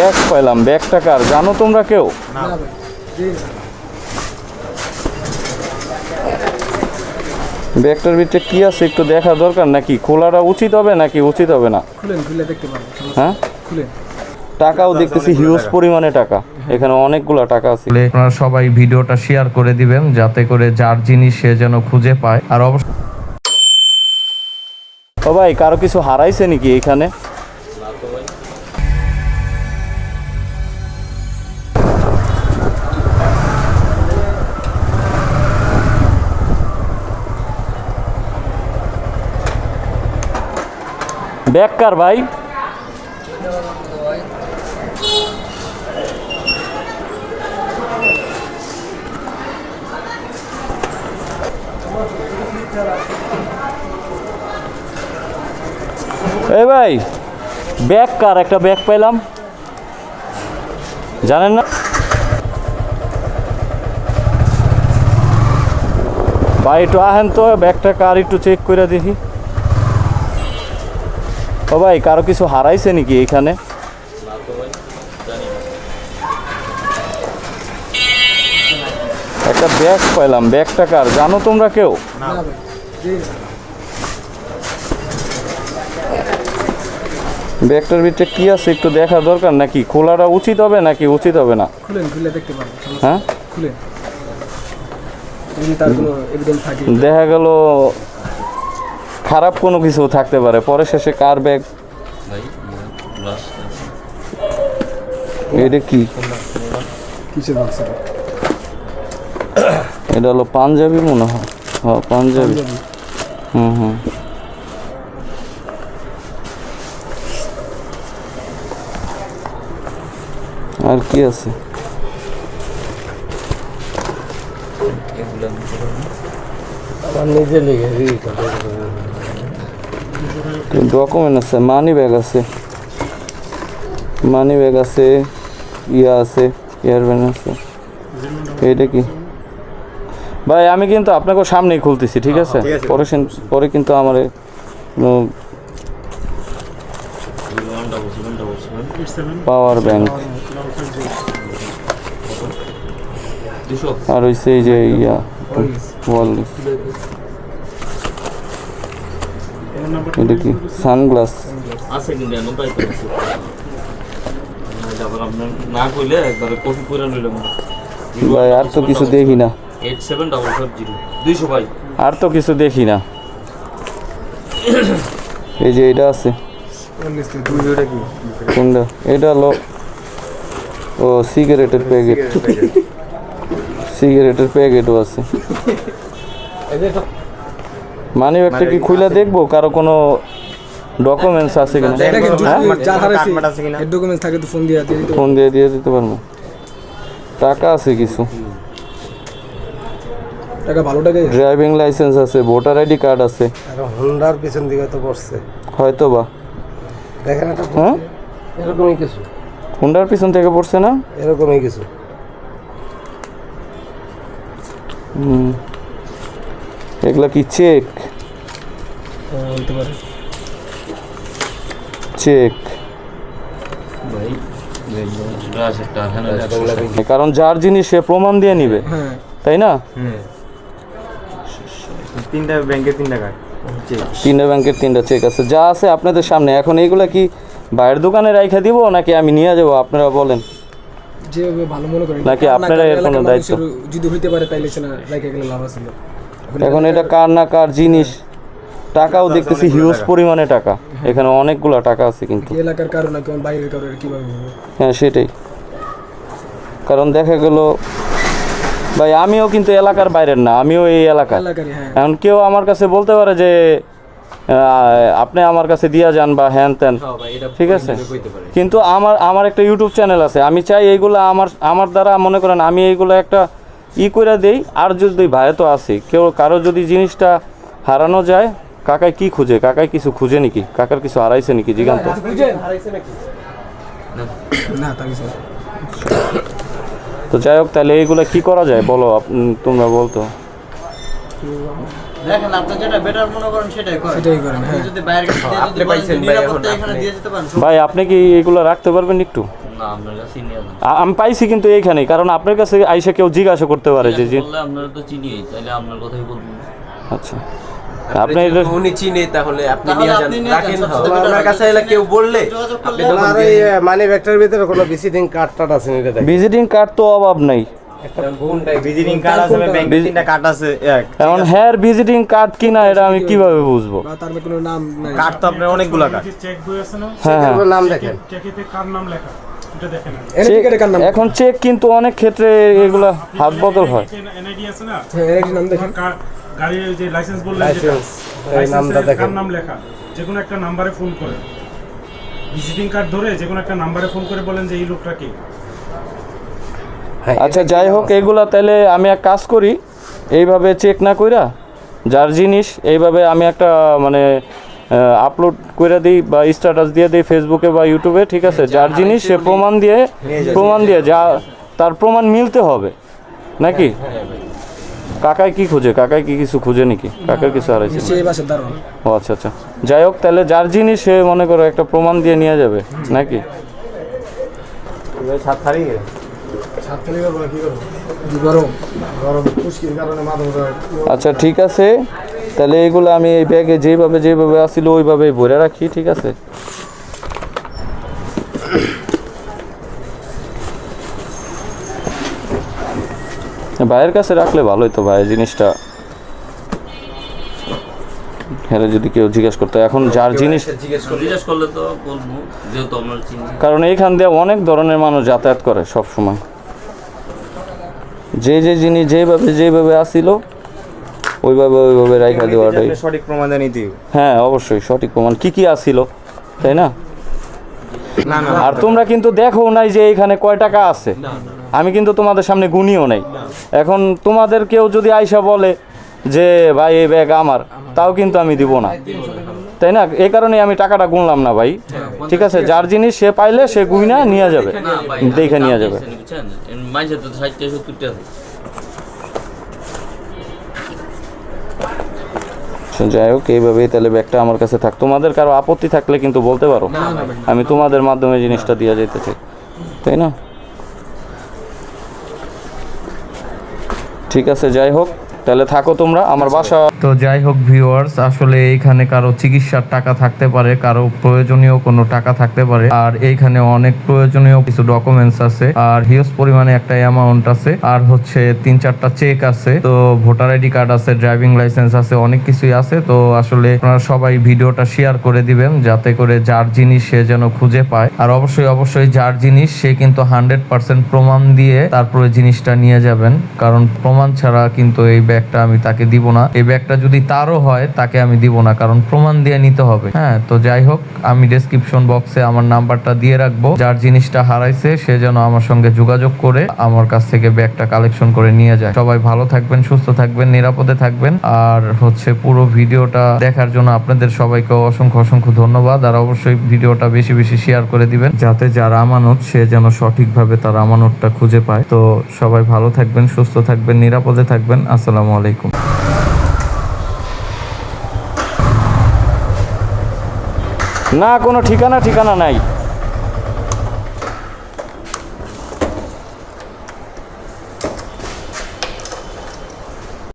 Bag পাইলাম ব্যাগটা কার জানো তোমরা কেউ? ব্যাগটার ভিতরে কি আছে একটু দেখা দরকার নাকি? খোলাটা উচিত হবে নাকি উচিত হবে না? খুলেন খুলে দেখতে পারবেন সমস্যা হ্যাঁ? টাকাও দেখতেছি হিউজ পরিমাণে টাকা। এখানে অনেকগুলা টাকা আছে। আপনারা সবাই ভিডিওটা শেয়ার করে দিবেন যাতে করে যার জিনিস সে যেন খুঁজে পায়। আর অবশ্যই ও ভাই কারও কিছু হারাইছে নাকি এখানে? ব্যাগ কার ভাই? এ ভাই ব্যাগ কার? একটা ব্যাগ পেলাম জানেন না? ভাই, একটু আহেন তো, ব্যাগটা কার একটু চেক করে দেখি। ও ভাই কারও কিছু হারাইছে নাকি এখানে? একটা ব্যাগ পাইলাম ব্যাগটা কার? জানো তোমরা কেউ? ব্যাগটার ভিতরে কি আছে একটু দেখা দরকার নাকি? খোলাটা উচিত হবে নাকি উচিত হবে না? খুলেন খুলে দেখতে পারবেন হ্যাঁ? খুলেন। দেখা গেল খারাপ কোনো কিছু থাকতে পারে। পরে শেষে কার ব্যাগ এটা কি? এটা? হলো পাঞ্জাবি মনে হয়। হ্যাঁ পাঞ্জাবি। হুম হুম। আর কি আছে? ডকুমেন্ট আছে মানি ব্যাগ আছে। মানি ব্যাগ আছে ইয়া আছে ইয়ারব্যান্ড আছে। এইটা কি? ভাই আমি কিন্তু আপনাকে সামনেই খুলতেছি ঠিক আছে? পরে পরে কিন্তু আমার পাওয়ার ব্যাংক আর হইছে এই যে ইয়া ওয়ারলেস এটা কি? সানগ্লাস আছে কিন্তু এমন তাই না কইলে একবারে কপি করে লইলাম ভাই আর তো কিছু দেখি না। Eight seven double five zero দুইশো ভাই। আর তো কিছু দেখি না। এই যে এটা আছে। কোনটা? এটা হলো ও সিগারেটের প্যাকেট সিগারেটের প্যাকেটও আছে। মানি ব্যাগটা কি খুলে দেখব? কারও কোনো ডকুমেন্টস আছে কিনা? এটা কিন্তু? যা এর ডকুমেন্টস থাকে তো ফোন দিয়ে দিয়ে দিতে ফোন দিয়ে দিয়ে দিতে পারব। টাকা আছে কিছু? টাকা ভালো টাকা ড্রাইভিং লাইসেন্স আছে ভোটার আইডি কার্ড আছে। আর হোন্ডার পিছন দিকে তো পড়ছে। হয়তো বা। দেখেন এটা হ্যাঁ? এরকমই কিছু। হুন্ডার পিছন থেকে পড়ছে না? এরকমই কিছু। হুম। এগুলা কি চেক? পারে। চেক। হ্যাঁ কারণ যার জিনিস সে প্রমাণ দিয়ে নিবে। হ্যাঁ। তাই না? তিনটা ব্যাংকের তিনটা কার্ড তিনটা ব্যাংকের তিনটা চেক আছে। যা আছে আপনাদের সামনে। এখন এইগুলা কি বাইরের দোকানে রাইখা দিব নাকি আমি নিয়ে যাব? আপনারা বলেন। যেভাবে ভালো মনে করেন। নাকি আপনারা এর কোনো দায়িত্ব? যদি হইতে পারে তাইলে সেটা রাইখে গেলে লাভ আছে। এখন এটা কার না কার জিনিস টাকাও দেখতেছি হিউজ পরিমাণে টাকা। এখানে অনেকগুলা টাকা আছে কিন্তু। এলাকার কারও না কেমন বাইরের কারও এটা কীভাবে হ্যাঁ সেটাই। কারণ দেখা গেল ভাই আমিও কিন্তু এলাকার বাইরের না আমিও এই এলাকার। হ্যাঁ। এখন কেউ আমার কাছে বলতে পারে যে আপনি আমার কাছে দিয়া যান বা হ্যান ত্যান। ঠিক আছে? কিন্তু আমার আমার একটা ইউটিউব চ্যানেল আছে। আমি চাই এইগুলো আমার আমার দ্বারা মনে করেন আমি এইগুলো একটা ই করে দেই আর যদি ভাই তো আসে কেউ কারও যদি জিনিসটা হারানো যায় কাকায় কি খুঁজে? কাকায় কিছু খুঁজে নাকি? কাকার কিছু হারাইছে নাকি? জিগান্ত তা। তো যাই হোক তাহলে এইগুলো কি করা যায়? বলো তোমরা বলতো। দেখেন আপনি যেটা বেটার মনে করেন সেটাই করেন। সেটাই করেন, হ্যাঁ। যদি দিয়ে আপনি পাইছেন ভাই, এখন এখানে আপনি- দিয়ে যেতে পারেন ভাই আপনি কি এগুলো রাখতে পারবেন একটু? আমি পাইছি কিন্তু এইখানেই কারণ আপনার কাছে আইসা কেউ জিজ্ঞাসা করতে পারে যে আপনারা তো চিনি তাহলে আপনার কথাই বলব আচ্ছা। আপনি উনি চিনে তাহলে আপনি নিয়ে যান রাখেন আপনার কাছে এলে কেউ বললে আপনি মানি ব্যাগটার ভিতরে কোনো ভিজিটিং কার্ড টার্ড আছে না ভিজিটিং কার্ড তো অভাব নাই। কোনটাই ভিজিটিং কার্ড আছে ব্যাংকে Visi- তিনটা কার্ড আছে এক। এখন ভিজিটিং কার্ড কিনা এটা আমি কীভাবে বুঝব? তার কোনো নাম নাই। কার্ড তো আপনার অনেকগুলো কার্ড চেক বই আছে না? হ্যাঁ হ্যাঁ। নাম দেখেন। চেকেতে কার নাম লেখা? এটা দেখেন এনে টিকেটে কার নাম? এখন চেক কিন্তু অনেক ক্ষেত্রে এগুলা হাত বদল হয়। এনআইডি আছে না? হ্যাঁ নাম দেখেন। গাড়ির যে লাইসেন্স বললেন এই নামটা দেখেন। নাম লেখা? যে কোনো একটা নাম্বারে ফোন করে। ভিজিটিং কার্ড ধরে যে কোনো একটা নাম্বারে ফোন করে বলেন যে এই লোকটা কে? হ্যাঁ, আচ্ছা যাই হোক এগুলা তাহলে আমি এক কাজ করি এইভাবে চেক না কইরা যার জিনিস এইভাবে আমি একটা মানে আপলোড করে দিই বা স্ট্যাটাস দিয়ে দিই ফেসবুকে বা ইউটিউবে ঠিক আছে? যার জিনিস সে প্রমাণ দিয়ে প্রমাণ দিয়ে যা তার প্রমাণ মিলতে হবে নাকি? কাকাই কি খুঁজে? কাকাই কি কিছু খুঁজে নাকি? কাকার কিছু হারাইছে ও আচ্ছা আচ্ছা। যাই হোক তাহলে যার জিনিস সে মনে করো একটা প্রমাণ দিয়ে নিয়ে যাবে নাকি? আচ্ছা ঠিক আছে। তাহলে এগুলো আমি এই ব্যাগে যেভাবে যেভাবে আসছিল ওইভাবে ভরে রাখি ঠিক আছে? ভাইয়ের কাছে রাখলে ভালোই তো ভাই জিনিসটা। হ্যাঁ যদি কেউ জিজ্ঞেস করতো এখন যার জিনিস জিজ্ঞেস করলে তো বলব যেহেতু আমরা কারণ এইখান দিয়ে অনেক ধরনের মানুষ যাতায়াত করে সব সময় যে যে জিনিস যেভাবে যেভাবে আসছিল ওইভাবে ওইভাবে রাইখা দেওয়াটাই। সঠিক প্রমাণ দিও হ্যাঁ অবশ্যই সঠিক প্রমাণ। কি কি আসছিল তাই না? না না আর তোমরা কিন্তু দেখো নাই যে এখানে কয় টাকা আছে। আমি কিন্তু তোমাদের সামনে গুনিও নাই। এখন তোমাদের কেউ যদি আইসা বলে যে ভাই এই ব্যাগ আমার তাও কিন্তু আমি দিব না। তাই না? এই কারণে আমি টাকাটা গুনলাম না ভাই। ঠিক আছে? যার জিনিস সে পাইলে সে গুইনা নিয়ে যাবে। দেখে নিয়ে যাবে। যাই হোক এইভাবেই তাহলে ব্যাগটা আমার কাছে থাক। তোমাদের কারও আপত্তি থাকলে কিন্তু বলতে পারো। আমি তোমাদের মাধ্যমে জিনিসটা দিয়ে যেতে চাই তাই না? ঠিক আছে যাই হোক। তাহলে থাকো তোমরা আমার বাসা। তো যাই হোক ভিউয়ার্স আসলে এইখানে কারও চিকিৎসার টাকা থাকতে পারে কারও প্রয়োজনীয় কোনো টাকা থাকতে পারে আর এইখানে অনেক প্রয়োজনীয় কিছু ডকুমেন্টস আছে আর হিউজ পরিমাণে একটা অ্যামাউন্ট আছে আর হচ্ছে তিন চারটা চেক আছে তো ভোটার আইডি কার্ড আছে ড্রাইভিং লাইসেন্স আছে অনেক কিছুই আছে তো আসলে আপনারা সবাই ভিডিওটা শেয়ার করে দিবেন যাতে করে যার জিনিস সে যেন খুঁজে পায় আর অবশ্যই অবশ্যই যার জিনিস সে কিন্তু হান্ড্রেড পার্সেন্ট প্রমাণ দিয়ে তারপরে জিনিসটা নিয়ে যাবেন কারণ প্রমাণ ছাড়া কিন্তু এই ব্যাগটা আমি তাকে দিব না। এই ব্যাগটা যদি তারও হয়, তাকে আমি দিব না, কারণ প্রমাণ দিয়ে নিতে হবে। হ্যাঁ তো যাই হোক, আমি ডেসক্রিপশন বক্সে আমার নাম্বারটা দিয়ে রাখব। যার জিনিসটা হারাইছে, সে যেন আমার সঙ্গে যোগাযোগ করে আমার কাছ থেকে ব্যাগটা কালেকশন করে নিয়ে যায়। সবাই ভালো থাকবেন, সুস্থ থাকবেন, নিরাপদে থাকবেন। আর হচ্ছে পুরো ভিডিওটা দেখার জন্য আপনাদের সবাইকে অসংখ্য অসংখ্য ধন্যবাদ। আর অবশ্যই ভিডিওটা বেশি বেশি শেয়ার করে দিবেন, যাতে যার আমানত, সে যেন সঠিকভাবে তার আমানতটা খুঁজে পায়। তো সবাই ভালো থাকবেন, সুস্থ থাকবেন, নিরাপদে থাকবেন। আসসালামু আলাইকুম। না কোনো ঠিকানা ঠিকানা নাই।